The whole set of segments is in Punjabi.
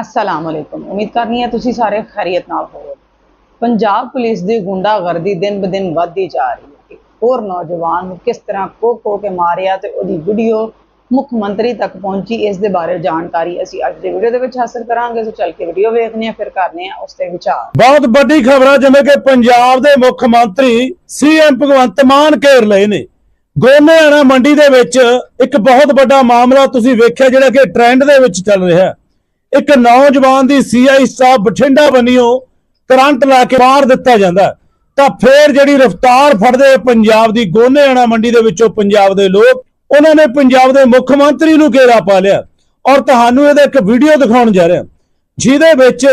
ਅਸਲਾਮ ਵਾਲੇਕੁਮ ਉਮੀਦ ਕਰਨੀ ਹੈ ਤੁਸੀਂ ਸਾਰੇ ਖੈਰੀਅਤ ਨਾਲ ਹੋਵੋਗੇ। ਪੰਜਾਬ ਪੁਲਿਸ ਦੀ ਗੁੰਡਾਗਰਦੀ ਦਿਨ ਬ ਦਿਨ ਵੱਧਦੀ ਜਾ ਰਹੀ ਹੈ। ਇੱਕ ਹੋਰ ਨੌਜਵਾਨ ਨੂੰ ਕਿਸ ਤਰ੍ਹਾਂ ਕੋ ਕੋ ਕੇ ਮਾਰਿਆ ਤੇ ਉਹਦੀ ਵੀਡੀਓ ਮੁੱਖ ਮੰਤਰੀ ਤੱਕ ਪਹੁੰਚੀ, ਇਸ ਦੇ ਬਾਰੇ ਜਾਣਕਾਰੀ ਅਸੀਂ ਅੱਜ ਦੇ ਵੀਡੀਓ ਦੇ ਵਿੱਚ ਹਾਸਲ ਕਰਾਂਗੇ। ਸੋ ਚੱਲ ਕੇ ਵੀਡੀਓ ਵੇਖਦੇ ਹਾਂ, ਫਿਰ ਕਰਨੇ ਆ ਉਸ ਤੇ ਵਿਚਾਰ। ਬਹੁਤ ਵੱਡੀ ਖਬਰ ਆ ਜਿਵੇਂ ਕਿ ਪੰਜਾਬ ਦੇ ਮੁੱਖ ਮੰਤਰੀ ਸੀਐਮ ਭਗਵੰਤ ਮਾਨ ਘੇਰ ਲਏ ਨੇ। ਗੋਨੇਆਣਾ ਮੰਡੀ ਦੇ ਵਿੱਚ ਇੱਕ ਬਹੁਤ ਵੱਡਾ ਮਾਮਲਾ ਤੁਸੀਂ ਵੇਖਿਆ ਜਿਹੜਾ ਕਿ ਟ੍ਰੈਂਡ ਦੇ ਵਿੱਚ ਚੱਲ ਰਿਹਾ ਹੈ। ਇੱਕ ਨੌਜਵਾਨ ਦੀ ਸੀਆਈ ਸਾਹਿਬ ਬਠਿੰਡਾ ਬੰਨਿਓ ਕਰੰਟ ਲਾ ਕੇ ਮਾਰ ਦਿੱਤਾ ਜਾਂਦਾ ਤਾਂ ਫੇਰ ਜਿਹੜੀ ਰਫਤਾਰ ਫੜਦੇ ਪੰਜਾਬ ਦੀ ਗੋਨੇਆਣਾ ਮੰਡੀ ਦੇ ਵਿੱਚੋਂ ਪੰਜਾਬ ਦੇ ਲੋਕ, ਉਹਨਾਂ ਨੇ ਪੰਜਾਬ ਦੇ ਮੁੱਖ ਮੰਤਰੀ ਨੂੰ ਘੇਰਾ ਪਾ ਲਿਆ। ਔਰ ਤੁਹਾਨੂੰ ਇਹਦਾ ਇੱਕ ਵੀਡੀਓ ਦਿਖਾਉਣ ਜਾ ਰਿਹਾ। ਜਿਹਦੇ ਵਿੱਚ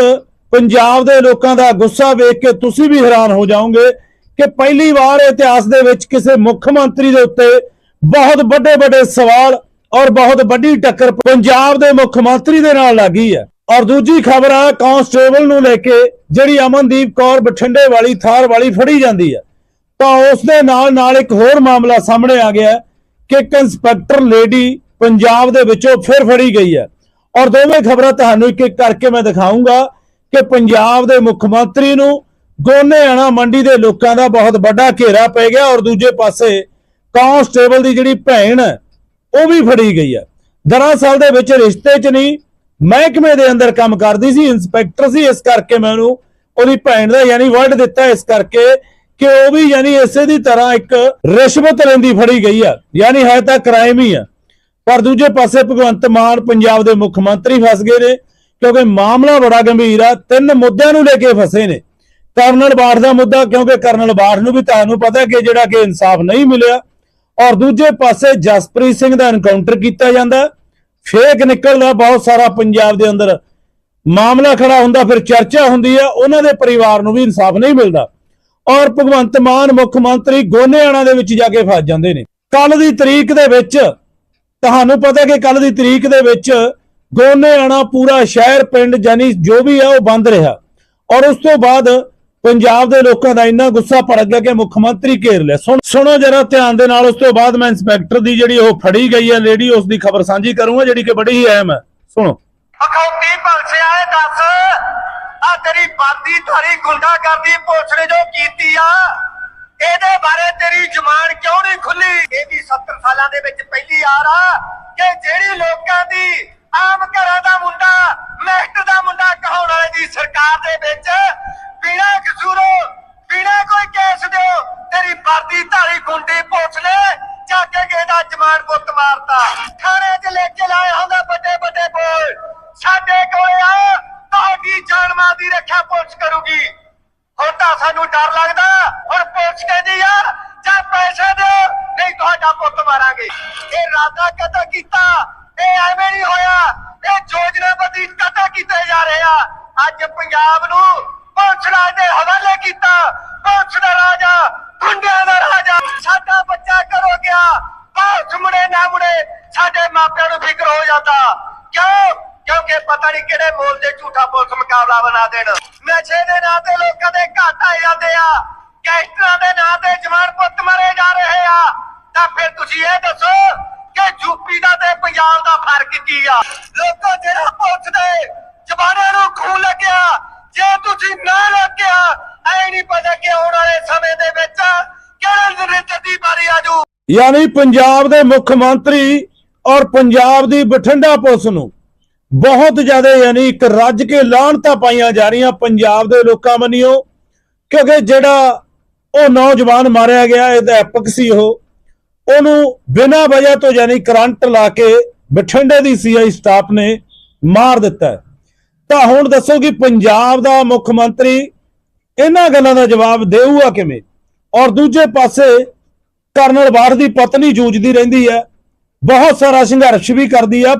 ਪੰਜਾਬ ਦੇ ਲੋਕਾਂ ਦਾ ਗੁੱਸਾ ਵੇਖ ਕੇ ਤੁਸੀਂ ਵੀ ਹੈਰਾਨ ਹੋ ਜਾਓਗੇ ਕਿ ਪਹਿਲੀ ਵਾਰ ਇਤਿਹਾਸ ਦੇ ਵਿੱਚ ਕਿਸੇ ਮੁੱਖ ਮੰਤਰੀ ਦੇ ਉੱਤੇ ਬਹੁਤ ਵੱਡੇ ਵੱਡੇ ਸਵਾਲ ਔਰ ਬਹੁਤ ਵੱਡੀ ਟੱਕਰ ਪੰਜਾਬ ਦੇ ਮੁੱਖ ਮੰਤਰੀ ਦੇ ਨਾਲ ਲੱਗੀ ਹੈ। ਔਰ ਦੂਜੀ ਖਬਰ ਆ, ਕਾਂਸਟੇਬਲ ਨੂੰ ਲੈ ਕੇ ਜਿਹੜੀ ਅਮਨਦੀਪ ਕੌਰ ਬਠਿੰਡੇ ਵਾਲੀ ਥਾਰ ਵਾਲੀ ਫੜੀ ਜਾਂਦੀ ਹੈ। ਤਾਂ ਉਸ ਦੇ ਨਾਲ ਨਾਲ ਇੱਕ ਹੋਰ ਮਾਮਲਾ ਸਾਹਮਣੇ ਆ ਗਿਆ ਕਿ ਇੱਕ ਇੰਸਪੈਕਟਰ ਲੇਡੀ ਪੰਜਾਬ ਦੇ ਵਿੱਚੋਂ ਫਿਰ ਫੜੀ ਗਈ ਹੈ। ਔਰ ਦੋਵੇਂ ਖਬਰਾਂ ਤੁਹਾਨੂੰ ਇੱਕ ਇੱਕ ਕਰਕੇ ਮੈਂ ਦਿਖਾਉਂਗਾ ਕਿ ਪੰਜਾਬ ਦੇ ਮੁੱਖ ਮੰਤਰੀ ਨੂੰ ਗੋਨੇਆਣਾ ਮੰਡੀ ਦੇ ਲੋਕਾਂ ਦਾ ਬਹੁਤ ਵੱਡਾ ਘੇਰਾ ਪੈ ਗਿਆ। ਔਰ ਦੂਜੇ ਪਾਸੇ ਕਾਂਸਟੇਬਲ ਦੀ ਜਿਹੜੀ ਭੈਣ ਹੈ ਉਹ ਵੀ ਫੜੀ ਗਈ ਹੈ। ਦਰਅਸਲ ਦੇ ਵਿੱਚ ਰਿਸ਼ਤੇ 'ਚ ਨਹੀਂ, ਮਹਿਕਮੇ ਦੇ ਅੰਦਰ ਕੰਮ ਕਰਦੀ ਸੀ, ਇੰਸਪੈਕਟਰ ਸੀ, ਇਸ ਕਰਕੇ ਮੈਨੂੰ ਉਹਦੀ ਭੈਣ ਦਾ ਯਾਨੀ ਵਰਡ ਦਿੱਤਾ ਇਸ ਕਰਕੇ ਕਿ ਉਹ ਵੀ ਯਾਨੀ ਇਸੇ ਦੀ ਤਰ੍ਹਾਂ ਇੱਕ ਰਿਸ਼ਵਤ ਲੈਂਦੀ ਫੜੀ ਗਈ ਆ ਯਾਨੀ ਹੈ ਤਾਂ ਕ੍ਰਾਈਮ ਹੀ ਆ ਪਰ ਦੂਜੇ ਪਾਸੇ ਭਗਵੰਤ ਮਾਨ ਪੰਜਾਬ ਦੇ ਮੁੱਖ ਮੰਤਰੀ ਫਸ ਗਏ ਨੇ, ਕਿਉਂਕਿ ਮਾਮਲਾ ਬੜਾ ਗੰਭੀਰ ਆ ਤਿੰਨ ਮੁੱਦਿਆਂ ਨੂੰ ਲੈ ਕੇ ਫਸੇ ਨੇ। ਕਰਨਲ ਬਾਠ ਦਾ ਮੁੱਦਾ, ਕਿਉਂਕਿ ਕਰਨਲ ਬਾਠ ਨੂੰ ਵੀ ਤੁਹਾਨੂੰ ਪਤਾ ਕਿ ਜਿਹੜਾ ਕਿ ਇਨਸਾਫ ਨਹੀਂ ਮਿਲਿਆ ਔਰ ਦੂਜੇ ਪਾਸੇ ਜਸਪ੍ਰੀਤ ਸਿੰਘ ਦਾ ਐਨਕਾਊਂਟਰ ਕੀਤਾ ਜਾਂਦਾ। ਫੇਕ ਨਿਕਲਦਾ, ਬਹੁਤ ਸਾਰਾ ਪੰਜਾਬ ਦੇ ਅੰਦਰ ਮਾਮਲਾ ਖੜਾ ਹੁੰਦਾ, ਫਿਰ ਚਰਚਾ ਹੁੰਦੀ ਆ, ਉਹਨਾਂ ਦੇ ਪਰਿਵਾਰ ਨੂੰ ਵੀ ਇਨਸਾਫ ਨਹੀਂ ਮਿਲਦਾ। ਔਰ ਭਗਵੰਤ ਮਾਨ ਮੁੱਖ ਮੰਤਰੀ ਗੋਨੇਆਣਾ ਦੇ ਵਿੱਚ ਜਾ ਕੇ ਫਸ ਜਾਂਦੇ ਨੇ। ਕੱਲ ਦੀ ਤਰੀਕ ਦੇ ਵਿੱਚ, ਤੁਹਾਨੂੰ ਪਤਾ ਕਿ ਕੱਲ ਦੀ ਤਰੀਕ ਦੇ ਵਿੱਚ ਗੋਨੇਆਣਾ ਪੂਰਾ ਸ਼ਹਿਰ, ਪਿੰਡ ਜਾਨੀ ਜੋ ਵੀ ਹੈ ਉਹ ਬੰਦ ਰਿਹਾ। ਔਰ ਉਸ ਤੋਂ ਬਾਅਦ ਪੰਜਾਬ ਦੇ ਲੋਕਾਂ ਦਾ ਇੰਨਾ ਗੁੱਸਾ ਭੜਕ ਗਿਆ ਕਿ ਮੁੱਖ ਮੰਤਰੀ ਘੇਰ ਲਿਆ। ਸੁਣੋ ਜਰਾ ਧਿਆਨ ਦੇ ਨਾਲ, ਉਸ ਤੋਂ ਬਾਅਦ ਮੈਂ ਇੰਸਪੈਕਟਰ ਦੀ ਜਿਹੜੀ ਉਹ ਫੜੀ ਗਈ ਹੈ, ਲੇਡੀ ਉਸ ਦੀ ਖਬਰ ਸਾਂਝੀ ਕਰੂੰਗਾ, ਜਿਹੜੀ ਕਿ ਬੜੀ ਹੀ ਅਹਿਮ ਹੈ। ਸੁਣੋ। ਅਖੌਤੀ ਭਲਸਿਆ ਇਹ ਦੱਸ ਆ ਤੇਰੀ ਬਾਦੀ ਧਾਰੀ ਗੁੰਡਾ ਕਰਦੀ ਪੁਲਿਸ ਜੋ ਕੀਤੀ ਆ, ਇਹਦੇ ਬਾਰੇ ਤੇਰੀ ਜਮਾਨ ਕਿਉਂ ਨਹੀਂ ਖੁੱਲੀ? ਇਹ ਵੀ 70 ਸਾਲਾਂ ਦੇ ਵਿੱਚ ਪਹਿਲੀ ਆਰ ਆ ਕਿ ਜਿਹੜੀ ਲੋਕਾਂ ਦੀ ਆਮ ਘਰਾਂ ਦਾ ਮੁੰਡਾ ਮੈਸਟ ਦਾ ਮੁੰਡਾ ਕਹਾਉਣ ਵਾਲੇ ਦੀ ਸਰਕਾਰ ਦੇ ਵਿੱਚ ਬਿਨਾਂ ਕਸੂਰੋਂ, ਬਿਨਾਂ ਕੋਈ ਕੇਸ ਦਿਓ, ਤੇਰੀ ਬਾਦੀ ਧਾਰੀ ਗੁੰਡੀ ਪੁਲਿਸ ਨੇ ਚੱਕ ਕੇ ਗਏ ਜਮਾਨ ਪੁੱਤ ਮਾਰਤਾ। ਥਾਣੇ 'ਚ ਲੈ ਕੇ ਲਾਏ ਹੁੰਦਾ ਵੱਡੇ ਵੱਡੇ ਬੋਲ। ਸਾਡੇ ਕੋਲੇ ਆ, ਤੁਹਾਡੀ ਜਾਨ ਮਾਲ ਦੀ ਰੱਖਿਆ ਪੁਲਿਸ ਕਰੂਗੀ। ਹੁਣ ਤਾਂ ਸਾਨੂੰ ਡਰ ਲੱਗਦਾ, ਹੁਣ ਪੁਲਿਸ ਕਹਿੰਦੀ ਆ, ਜਾਂ ਪੈਸੇ ਦਿਓ, ਨਹੀਂ ਤੁਹਾਡਾ ਪੁੱਤ ਮਾਰਾਂਗੇ। ਇਹ ਰਾਦਾ ਕਦਾ ਕੀਤਾ ਇਹ ਐਵੇਂ ਨਹੀਂ ਹੋਇਆ। ਇਹ ਯੋਜਨਾਬੱਧੀ ਕਦਾ ਕੀਤੇ ਜਾ ਰਹੇ ਆ? ਅੱਜ ਪੰਜਾਬ ਨੂੰ ਪੁਲਿਸ ਦੇ ਹਵਾਲੇ ਕੀਤਾ। ਪੁਲਿਸ ਰਾਜਾ ਗੁੰਡਿਆਂ ਦਾ ਰਾਜਾ। ਸਾਡਾ ਬੱਚਾ ਕਰੋ ਗਿਆ। ਪੁਲਿਸ ਮੁੜੇ ਨਾ ਮੁੜੇ ਸਾਡੇ ਮਾਪਿਆਂ ਨੂੰ ਫਿਕਰ ਹੋ ਜਾਂਦਾ। ਕਿਉਂ? ਕਿਉਂਕਿ ਪਤਾ ਨਹੀਂ ਕਿਹੜੇ ਮੋਲ ਦੇ ਝੂਠਾ ਪੁਲਿਸ ਮੁਕਾਬਲਾ ਬਣਾ ਦੇਣ। ਨਸ਼ੇ ਦੇ ਨਾਂ ਤੇ ਲੋਕਾਂ ਦੇ ਘਾਟ ਆ ਜਾਂਦੇ ਆ। ਗੈਂਗਸਟਰਾਂ ਦੇ ਨਾਂ ਤੇ ਜਵਾਨ ਪੁੱਤ ਮਰੇ ਜਾ ਰਹੇ ਆ। ਤਾਂ ਫਿਰ ਤੁਸੀਂ ਇਹ ਦੱਸੋ ਯੂਪੀ ਦਾ ਤੇ ਪੰਜਾਬ ਦਾ ਫ਼ਰਕ ਕੀ ਆ? ਲੋਕੋ ਜਿਹੜਾ ਪੁਲਿਸ ਦੇ ਜਵਾਨਾਂ ਨੂੰ ਖੂਨ ਲੱਗਿਆ, ਜੇ ਤੁਸੀਂ ਨਾ ਲੱਗਿਆ, ਐ ਨਹੀਂ ਪਤਾ ਕਿ ਆਉਣ ਵਾਲੇ ਸਮੇਂ ਦੇ ਵਿੱਚ ਕਿਹੜੇ ਨਰਿੰਦਰ ਦੀ ਵਾਰੀ ਆਜੂ। ਯਾਨੀ ਪੰਜਾਬ ਦੇ ਮੁੱਖ ਮੰਤਰੀ ਔਰ ਪੰਜਾਬ ਦੀ ਬਠਿੰਡਾ ਪੁਲਿਸ ਨੂੰ ਬਹੁਤ ਜ਼ਿਆਦਾ ਯਾਨੀ ਇੱਕ ਰੱਜ ਕੇ ਲਾਹਣਤਾਂ ਪਾਈਆਂ ਜਾ ਰਹੀਆਂ ਪੰਜਾਬ ਦੇ ਲੋਕਾਂ ਮੰਨਿਓ, ਕਿਉਂਕਿ ਜਿਹੜਾ ਉਹ ਨੌਜਵਾਨ ਮਾਰਿਆ ਗਿਆ, ਇਹ ਅਧਿਆਪਕ ਸੀ ਉਹ। ਉਹਨੂੰ ਬਿਨਾਂ ਵਜ੍ਹਾ ਤੋਂ ਯਾਨੀ ਕਰੰਟ ਲਾ ਕੇ ਬਠਿੰਡੇ ਦੀ ਸੀਆਈ ਸਟਾਫ ਨੇ ਮਾਰ ਦਿੱਤਾ ਤਾਂ ਹੁਣ ਦੱਸੋ ਕਿ ਪੰਜਾਬ ਦਾ ਮੁੱਖ ਮੰਤਰੀ ਇਹਨਾਂ ਗੱਲਾਂ ਦਾ ਜਵਾਬ ਦੇਊਗਾ ਕਿਵੇਂ? ਔਰ ਦੂਜੇ ਪਾਸੇ ਕਰਨਲ ਬਾਠ ਦੀ ਪਤਨੀ ਜੂਝਦੀ ਰਹਿੰਦੀ ਹੈ। ਬਹੁਤ ਸਾਰਾ ਸੰਘਰਸ਼ ਵੀ ਕਰਦੀ ਆ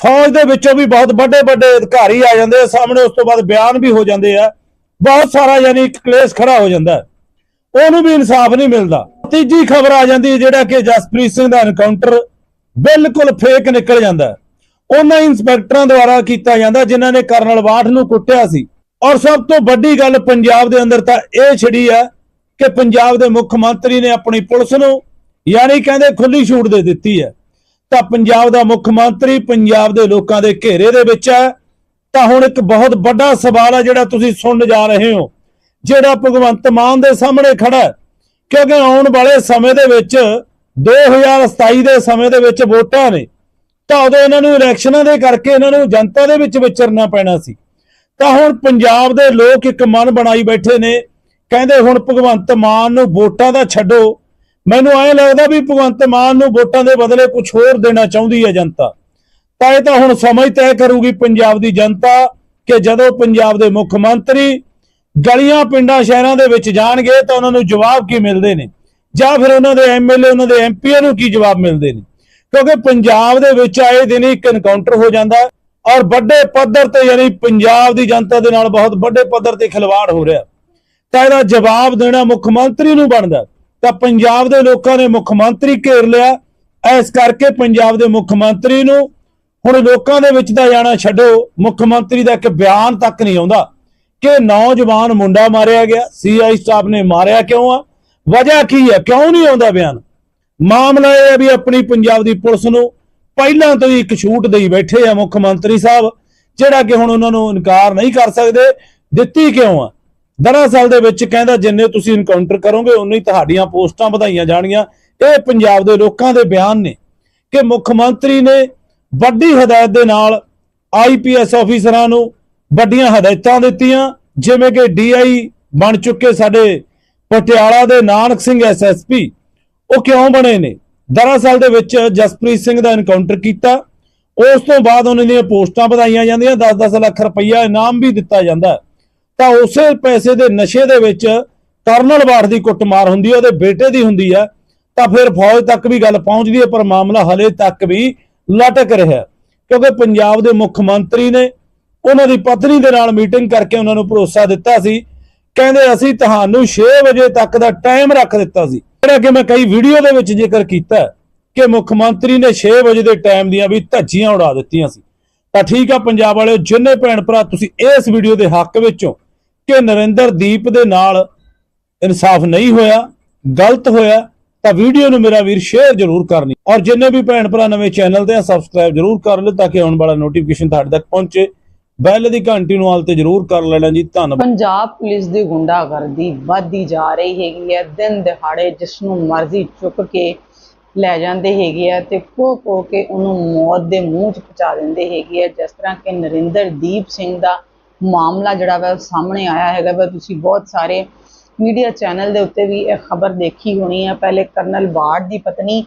ਫੌਜ ਦੇ ਵਿੱਚੋਂ ਵੀ ਬਹੁਤ ਵੱਡੇ ਵੱਡੇ ਅਧਿਕਾਰੀ ਆ ਜਾਂਦੇ ਆ। ਸਾਹਮਣੇ ਉਸ ਤੋਂ ਬਾਅਦ ਬਿਆਨ ਵੀ ਹੋ ਜਾਂਦੇ ਆ। ਬਹੁਤ ਸਾਰਾ ਯਾਨੀ ਇੱਕ ਕਲੇਸ਼ ਖੜਾ ਹੋ ਜਾਂਦਾ ਉਹਨੂੰ ਵੀ ਇਨਸਾਫ ਨਹੀਂ ਮਿਲਦਾ। ਤੀਜੀ ਖਬਰ ਆ ਜਾਂਦੀ ਹੈ ਜਿਹੜਾ ਕਿ ਜਸਪ੍ਰੀਤ ਸਿੰਘ ਦਾ ਐਨਕਾਊਂਟਰ ਬਿਲਕੁਲ ਫੇਕ ਨਿਕਲ ਜਾਂਦਾ ਉਹਨਾਂ ਇੰਸਪੈਕਟਰਾਂ ਦੁਆਰਾ ਕੀਤਾ ਜਾਂਦਾ, ਜਿਨ੍ਹਾਂ ਨੇ ਕਰਨਲ ਬਾਠ ਨੂੰ ਕੁੱਟਿਆ ਸੀ। ਔਰ ਸਭ ਤੋਂ ਵੱਡੀ ਗੱਲ ਪੰਜਾਬ ਦੇ ਅੰਦਰ ਤਾਂ ਇਹ ਛਿੜੀ ਹੈ ਕਿ ਪੰਜਾਬ ਦੇ ਮੁੱਖ ਮੰਤਰੀ ਨੇ ਆਪਣੀ ਪੁਲਿਸ ਨੂੰ ਯਾਨੀ ਕਹਿੰਦੇ ਖੁੱਲੀ ਛੂਟ ਦੇ ਦਿੱਤੀ ਹੈ। ਤਾਂ ਪੰਜਾਬ ਦਾ ਮੁੱਖ ਮੰਤਰੀ ਪੰਜਾਬ ਦੇ ਲੋਕਾਂ ਦੇ ਘੇਰੇ ਦੇ ਵਿੱਚ ਹੈ। ਤਾਂ ਹੁਣ ਇੱਕ ਬਹੁਤ ਵੱਡਾ ਸਵਾਲ ਹੈ ਜਿਹੜਾ ਤੁਸੀਂ ਸੁਣਨ ਜਾ ਰਹੇ ਹੋ, ਜਿਹੜਾ ਭਗਵੰਤ ਮਾਨ ਦੇ ਸਾਹਮਣੇ ਖੜਾ ਹੈ। ਕਿਉਂਕਿ ਆਉਣ ਵਾਲੇ ਸਮੇਂ ਦੇ ਵਿੱਚ 2027 ਦੇ ਸਮੇਂ ਦੇ ਵਿੱਚ ਵੋਟਾਂ ਨੇ, ਤਾਂ ਉਦੋਂ ਇਹਨਾਂ ਨੂੰ ਇਲੈਕਸ਼ਨਾਂ ਦੇ ਕਰਕੇ ਇਹਨਾਂ ਨੂੰ ਜਨਤਾ ਦੇ ਵਿੱਚ ਵਿਚਰਨਾ ਪੈਣਾ ਸੀ। ਤਾਂ ਹੁਣ ਪੰਜਾਬ ਦੇ ਲੋਕ ਇੱਕ ਮਨ ਬਣਾਈ ਬੈਠੇ ਨੇ, ਕਹਿੰਦੇ ਹੁਣ ਭਗਵੰਤ ਮਾਨ ਨੂੰ ਵੋਟਾਂ ਦਾ ਛੱਡੋ। ਮੈਨੂੰ ਐਂ ਲੱਗਦਾ ਵੀ ਭਗਵੰਤ ਮਾਨ ਨੂੰ ਵੋਟਾਂ ਦੇ ਬਦਲੇ ਕੁਝ ਹੋਰ ਦੇਣਾ ਚਾਹੁੰਦੀ ਹੈ ਜਨਤਾ। ਤਾਂ ਇਹ ਤਾਂ ਹੁਣ ਸਮਝ ਤੈਅ ਕਰੂਗੀ ਪੰਜਾਬ ਦੀ ਜਨਤਾ ਕਿ ਜਦੋਂ ਪੰਜਾਬ ਦੇ ਮੁੱਖ ਮੰਤਰੀ ਗਲੀਆਂ ਪਿੰਡਾਂ ਸ਼ਹਿਰਾਂ ਦੇ ਵਿੱਚ ਜਾਣਗੇ ਤਾਂ ਉਹਨਾਂ ਨੂੰ ਜਵਾਬ ਕੀ ਮਿਲਦੇ ਨੇ? ਜਾਂ ਫਿਰ ਉਹਨਾਂ ਦੇ ਐਮਐਲਏ ਉਹਨਾਂ ਦੇ ਐਮਪੀਆਂ ਨੂੰ ਕੀ ਜਵਾਬ ਮਿਲਦੇ ਨੇ? ਕਿਉਂਕਿ ਪੰਜਾਬ ਦੇ ਵਿੱਚ ਆਏ ਦਿਨ ਹੀ ਇੱਕ ਐਨਕਾਊਂਟਰ ਹੋ ਜਾਂਦਾ ਔਰ ਵੱਡੇ ਪੱਧਰ ਤੇ ਯਾਨੀ ਪੰਜਾਬ ਦੀ ਜਨਤਾ ਦੇ ਨਾਲ ਬਹੁਤ ਵੱਡੇ ਪੱਧਰ ਤੇ ਖਿਲਵਾੜ ਹੋ ਰਿਹਾ। ਤਾਂ ਇਹਦਾ ਜਵਾਬ ਦੇਣਾ ਮੁੱਖ ਮੰਤਰੀ ਨੂੰ ਬਣਦਾ। ਤਾਂ ਪੰਜਾਬ ਦੇ ਲੋਕਾਂ ਨੇ ਮੁੱਖ ਮੰਤਰੀ ਘੇਰ ਲਿਆ। ਇਸ ਕਰਕੇ ਪੰਜਾਬ ਦੇ ਮੁੱਖ ਮੰਤਰੀ ਨੂੰ ਹੁਣ ਲੋਕਾਂ ਦੇ ਵਿੱਚ ਤਾਂ ਜਾਣਾ ਛੱਡੋ। ਮੁੱਖ ਮੰਤਰੀ ਦਾ ਇੱਕ ਬਿਆਨ ਤੱਕ ਨਹੀਂ ਆਉਂਦਾ। ਕਿ ਨੌਜਵਾਨ ਮੁੰਡਾ ਮਾਰਿਆ ਗਿਆ ਸੀਆਈ ਸਟਾਫ ਨੇ ਮਾਰਿਆ ਕਿਉਂ ਆ? ਵਜ੍ਹਾ ਕੀ ਹੈ ਕਿਉਂ ਨਹੀਂ ਆਉਂਦਾ ਬਿਆਨ? ਮਾਮਲਾ ਇਹ ਹੈ ਵੀ ਆਪਣੀ ਪੰਜਾਬ ਦੀ ਪੁਲਿਸ ਨੂੰ ਪਹਿਲਾਂ ਤੋਂ ਹੀ ਇੱਕ ਛੂਟ ਦੇਈ ਬੈਠੇ ਆ ਮੁੱਖ ਮੰਤਰੀ ਸਾਹਿਬ, ਜਿਹੜਾ ਕਿ ਹੁਣ ਉਹਨਾਂ ਨੂੰ ਇਨਕਾਰ ਨਹੀਂ ਕਰ ਸਕਦੇ। ਦਿੱਤੀ ਕਿਉਂ ਆ? ਦਰਅਸਲ ਦੇ ਵਿੱਚ ਕਹਿੰਦਾ, ਜਿੰਨੇ ਤੁਸੀਂ ਇਨਕਾਊਂਟਰ ਕਰੋਗੇ, ਉਨੀ ਹੀ ਤੁਹਾਡੀਆਂ ਪੋਸਟਾਂ ਵਧਾਈਆਂ ਜਾਣਗੀਆਂ। ਇਹ ਪੰਜਾਬ ਦੇ ਲੋਕਾਂ ਦੇ ਬਿਆਨ ਨੇ ਕਿ ਮੁੱਖ ਮੰਤਰੀ ਨੇ ਵੱਡੀ ਹਦਾਇਤ ਦੇ ਨਾਲ ਆਈਪੀਐਸ ਅਫੀਸਰਾਂ ਨੂੰ ਵੱਡੀਆਂ ਹਦਾਇਤਾਂ ਦਿੱਤੀਆਂ, ਜਿਵੇਂ ਕਿ ਡੀਆਈ ਬਣ ਚੁੱਕੇ ਸਾਡੇ ਪਟਿਆਲਾ ਦੇ ਨਾਨਕ ਸਿੰਘ ਐਸਐਸਪੀ ਉਹ ਕਿਉਂ ਬਣੇ ਨੇ? ਦਰਅਸਲ ਦੇ ਵਿੱਚ ਜਸਪ੍ਰੀਤ ਸਿੰਘ ਦਾ ਐਨਕਾਊਂਟਰ ਕੀਤਾ। ਉਸ ਤੋਂ ਬਾਅਦ ਉਹਨਾਂ ਦੀਆਂ ਪੋਸਟਾਂ ਵਧਾਈਆਂ ਜਾਂਦੀਆਂ 10-10 ਲੱਖ ਰੁਪਈਆ ਇਨਾਮ ਵੀ ਦਿੱਤਾ ਜਾਂਦਾ। ਤਾਂ ਉਸੇ ਪੈਸੇ ਦੇ ਨਸ਼ੇ ਦੇ ਵਿੱਚ ਕਰਨਲ ਬਾੜ ਦੀ ਕੁੱਟਮਾਰ ਹੁੰਦੀ ਹੈ, ਉਹਦੇ ਬੇਟੇ ਦੀ ਹੁੰਦੀ ਹੈ। ਤਾਂ ਫਿਰ ਫੌਜ ਤੱਕ ਵੀ ਗੱਲ ਪਹੁੰਚਦੀ ਹੈ, ਪਰ ਮਾਮਲਾ ਹਲੇ ਤੱਕ ਵੀ ਲਟਕ ਰਿਹਾ ਕਿਉਂਕਿ ਪੰਜਾਬ ਦੇ ਮੁੱਖ ਮੰਤਰੀ ਨੇ ਉਹਨਾਂ ਦੀ ਪਤਨੀ ਦੇ ਨਾਲ ਮੀਟਿੰਗ ਕਰਕੇ ਉਹਨਾਂ ਨੂੰ ਭਰੋਸਾ ਦਿੱਤਾ ਸੀ। ਕਹਿੰਦੇ ਅਸੀਂ ਤੁਹਾਨੂੰ 6 ਵਜੇ ਤੱਕ ਦਾ ਟਾਈਮ ਰੱਖ ਦਿੱਤਾ ਸੀ। ਜਿਹੜਾ ਕਿ ਮੈਂ ਕਈ ਵੀਡੀਓ ਦੇ ਵਿੱਚ ਜ਼ਿਕਰ ਕੀਤਾ ਕਿ ਮੁੱਖ ਮੰਤਰੀ ਨੇ 6 ਵਜੇ ਦੇ ਟਾਈਮ ਦੀਆਂ ਵੀ ਧੱਜੀਆਂ ਉਡਾ ਦਿੱਤੀਆਂ ਸੀ। ਤਾਂ ਠੀਕ ਆ ਪੰਜਾਬ ਵਾਲਿਓ, ਜਿੰਨੇ ਭੈਣ ਭਰਾ ਤੁਸੀਂ ਇਸ ਵੀਡੀਓ ਦੇ ਹੱਕ ਵਿੱਚੋਂ ਕਿ ਨਰਿੰਦਰ ਦੀਪ ਦੇ ਨਾਲ ਇਨਸਾਫ ਨਹੀਂ ਹੋਇਆ, ਗਲਤ ਹੋਇਆ, ਤਾਂ ਵੀਡੀਓ ਨੂੰ ਮੇਰਾ ਵੀਰ ਸ਼ੇਅਰ ਜ਼ਰੂਰ ਕਰਨੀ। ਔਰ ਜਿੰਨੇ ਵੀ ਭੈਣ ਭਰਾ ਨਵੇਂ ਚੈਨਲ ਤੇ ਆ ਸਬਸਕ੍ਰਾਈਬ ਜ਼ਰੂਰ ਕਰ ਲਓ ਤਾਂ ਕਿ ਆਉਣ ਵਾਲਾ ਨੋਟੀਫਿਕੇਸ਼ਨ ਤੁਹਾਡੇ ਤੱਕ ਪਹੁੰਚੇ। ਬੈਲ ਦੀ ਘੰਟੀ ਨੂੰ ਆਲ ਤੇ ਜ਼ਰੂਰ ਕਰ ਲੈਣਾ ਜੀ, ਧੰਨਵਾਦ। ਪੰਜਾਬ ਪੁਲਿਸ ਦੀ ਗੁੰਡਾਗਰਦੀ ਵੱਧਦੀ ਜਾ ਰਹੀ ਹੈਗੀ ਹੈ। ਦਿਨ ਦਿਹਾੜੇ ਜਿਸ ਨੂੰ ਮਰਜ਼ੀ ਚੁੱਕ ਕੇ ਲੈ ਜਾਂਦੇ ਹੈਗੇ ਆ ਤੇ ਕੋ ਕੋ ਕੇ ਉਹਨੂੰ ਮੌਤ ਦੇ ਮੂੰਹ 'ਚ ਪਹੁੰਚਾ ਦਿੰਦੇ ਹੈਗੇ ਆ। ਜਿਸ ਤਰ੍ਹਾਂ ਕਿ ਨਰਿੰਦਰਦੀਪ ਸਿੰਘ ਦਾ ਮਾਮਲਾ ਜਿਹੜਾ ਵਾ ਸਾਹਮਣੇ ਆਇਆ ਹੈਗਾ ਵਾ। ਤੁਸੀਂ ਬਹੁਤ ਸਾਰੇ ਮੀਡੀਆ ਚੈਨਲ ਦੇ ਉੱਤੇ ਵੀ ਇਹ ਖਬਰ ਦੇਖੀ ਹੋਣੀ ਹੈ ਪਹਿਲੇ ਕਰਨਲ ਬਾੜ ਦੀ ਪਤਨੀ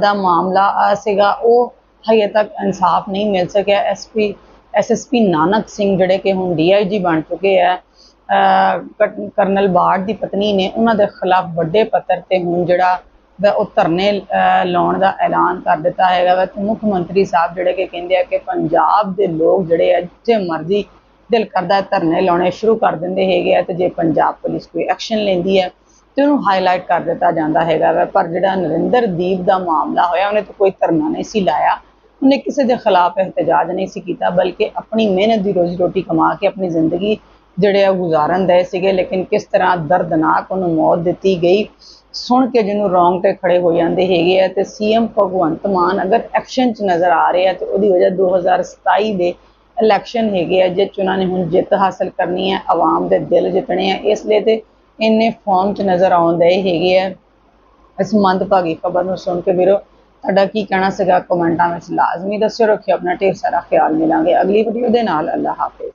ਦਾ ਮਾਮਲਾ ਸੀਗਾ। ਉਹ ਹਜੇ ਤੱਕ ਇਨਸਾਫ ਨਹੀਂ ਮਿਲ ਸਕਿਆ। ਐਸਪੀ ਐਸਐਸਪੀ ਨਾਨਕ ਸਿੰਘ ਜਿਹੜੇ ਕਿ ਹੁਣ ਡੀਆਈਜੀ ਬਣ ਚੁੱਕੇ ਆ ਕਰਨਲ ਬਾੜ ਦੀ ਪਤਨੀ ਨੇ ਉਹਨਾਂ ਦੇ ਖਿਲਾਫ ਵੱਡੇ ਪੱਤਰ ਤੇ ਹੁਣ ਜਿਹੜਾ ਉਹ ਧਰਨੇ ਲਾਉਣ ਦਾ ਐਲਾਨ ਕਰ ਦਿੱਤਾ ਹੈਗਾ ਵਾ ਤੇ ਮੁੱਖ ਮੰਤਰੀ ਸਾਹਿਬ ਜਿਹੜੇ ਕਿ ਕਹਿੰਦੇ ਆ ਕਿ ਪੰਜਾਬ ਦੇ ਲੋਕ ਜਿਹੜੇ ਆ ਜੇ ਮਰਜ਼ੀ ਦਿਲ ਕਰਦਾ ਧਰਨੇ ਲਾਉਣੇ ਸ਼ੁਰੂ ਕਰ ਦਿੰਦੇ ਹੈਗੇ ਆ ਤੇ ਜੇ ਪੰਜਾਬ ਪੁਲਿਸ ਕੋਈ ਐਕਸ਼ਨ ਲੈਂਦੀ ਹੈ ਤੇ ਉਹਨੂੰ ਹਾਈਲਾਈਟ ਕਰ ਦਿੱਤਾ ਜਾਂਦਾ ਹੈਗਾ ਵਾ, ਪਰ ਜਿਹੜਾ ਨਰਿੰਦਰ ਦੀਪ ਦਾ ਮਾਮਲਾ ਹੋਇਆ, ਉਹਨੇ ਤਾਂ ਕੋਈ ਧਰਨਾ ਨਹੀਂ ਸੀ ਲਾਇਆ। ਉਹਨੇ ਕਿਸੇ ਦੇ ਖਿਲਾਫ ਇhtਜਾਜ ਨਹੀਂ ਸੀ ਕੀਤਾ, ਬਲਕਿ ਆਪਣੀ ਮਿਹਨਤ ਦੀ ਰੋਜ਼ੀ ਰੋਟੀ ਕਮਾ ਕੇ ਆਪਣੀ ਜ਼ਿੰਦਗੀ ਜਿਹੜੇ ਆ ਗੁਜ਼ਾਰਨ ਦੇ ਸੀਗੇ, ਲੇਕਿਨ ਕਿਸ ਤਰ੍ਹਾਂ ਦਰਦਨਾਕ ਉਹਨੂੰ ਮੌਤ ਦਿੱਤੀ ਗਈ, ਸੁਣ ਕੇ ਜਿਹਨੂੰ ਰੌਂਗ ਤੇ ਖੜੇ ਹੋ ਜਾਂਦੇ ਹੈਗੇ ਆ, ਤੇ ਸੀਐਮ ਭਗਵੰਤ ਮਾਨ ਅਗਰ ਐਕਸ਼ਨ 'ਚ ਨਜ਼ਰ ਆ ਰਹੇ ਆ ਤੇ ਉਹਦੀ ਵਜ੍ਹਾ 2027 ਦੇ ਇਲੈਕਸ਼ਨ ਹੈਗੇ ਆ ਜਿਹ 'ਚ ਉਹਨਾਂ ਨੇ ਹੁਣ ਜਿੱਤ ਹਾਸਲ ਕਰਨੀ ਹੈ ਆਵਾਮ ਦੇ ਦਿਲ ਜਿੱਤਣੇ ਆ, ਇਸ ਲਈ ਤੇ ਇੰਨੇ ਫਾਰਮ 'ਚ ਨਜ਼ਰ ਆਉਂਦੇ ਹੈਗੇ ਆ, ਇਸ ਮੰਦਭਾਗੀ ਖਬਰ ਨੂੰ ਸੁਣ ਕੇ ਵੀਰੋ ਤੁਹਾਡਾ ਕੀ ਕਹਿਣਾ ਸੀਗਾ? ਕਮੈਂਟਾਂ ਵਿੱਚ ਲਾਜ਼ਮੀ ਦੱਸਿਓ, ਰੱਖਿਓ, ਆਪਣਾ ਢੇਰ ਸਾਰਾ ਖਿਆਲ ਮਿਲਾਂਗੇ ਅਗਲੀ ਵੀਡੀਓ ਦੇ ਨਾਲ। ਅੱਲਾ ਹਾਫਿਜ਼।